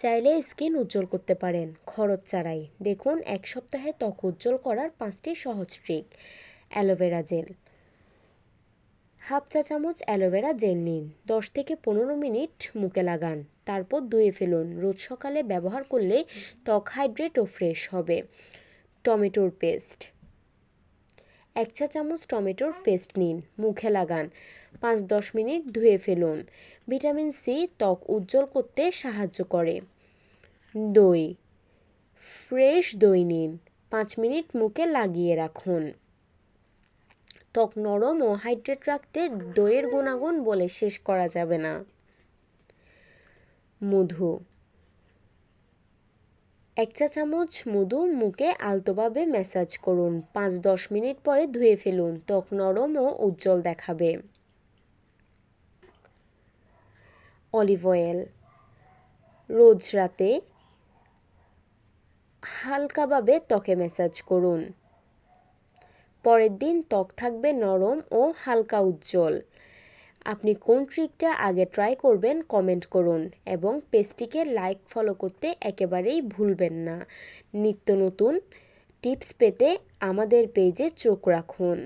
চাইলে স্কিন উজ্জ্বল করতে পারেন। খরচ ছাড়াই। দেখুন, এক সপ্তাহে ত্বক উজ্জ্বল করার পাঁচটি সহজ ট্রিক। Aloe vera gel. হাফ চা চামচ অ্যালোভেরা জেল নিন। দশ থেকে পনেরো মিনিট মুখে লাগান। তারপর ধুয়ে ফেলুন। রোজ সকালে ব্যবহার করলে ত্বক হাইড্রেট ও ফ্রেশ হবে। টমেটোর পেস্ট। এক চা চামচ টমেটোর পেস্ট নিন, মুখে লাগান। পাঁচ দশ মিনিট ধুয়ে ফেলুন। ভিটামিন সি ত্বক উজ্জ্বল করতে সাহায্য করে। দই, ফ্রেশ দই নিন। পাঁচ মিনিট মুখে লাগিয়ে রাখুন। ত্বক নরম ও হাইড্রেট রাখতে দইয়ের গুণাগুণ বলে শেষ করা যাবে না। মধু এক চা চামচ মধু মুখে আলতোভাবে ম্যাসাজ করুন। পাঁচ দশ মিনিট পরে ধুয়ে ফেলুন। ত্বক নরম ও উজ্জ্বল দেখাবে। Olive oil. রোজ রাতে হালকাভাবে ত্বকে ম্যাসাজ করুন। পরের দিন ত্বক থাকবে নরম ও হালকা উজ্জ্বল। আপনি কোন ট্রিকটা আগে ট্রাই করবেন কমেন্ট করুন এবং পেজটিকে লাইক ফলো করতে একেবারেই ভুলবেন না। নিত্য নতুন টিপস পেতে আমাদের পেজে চোখ রাখুন।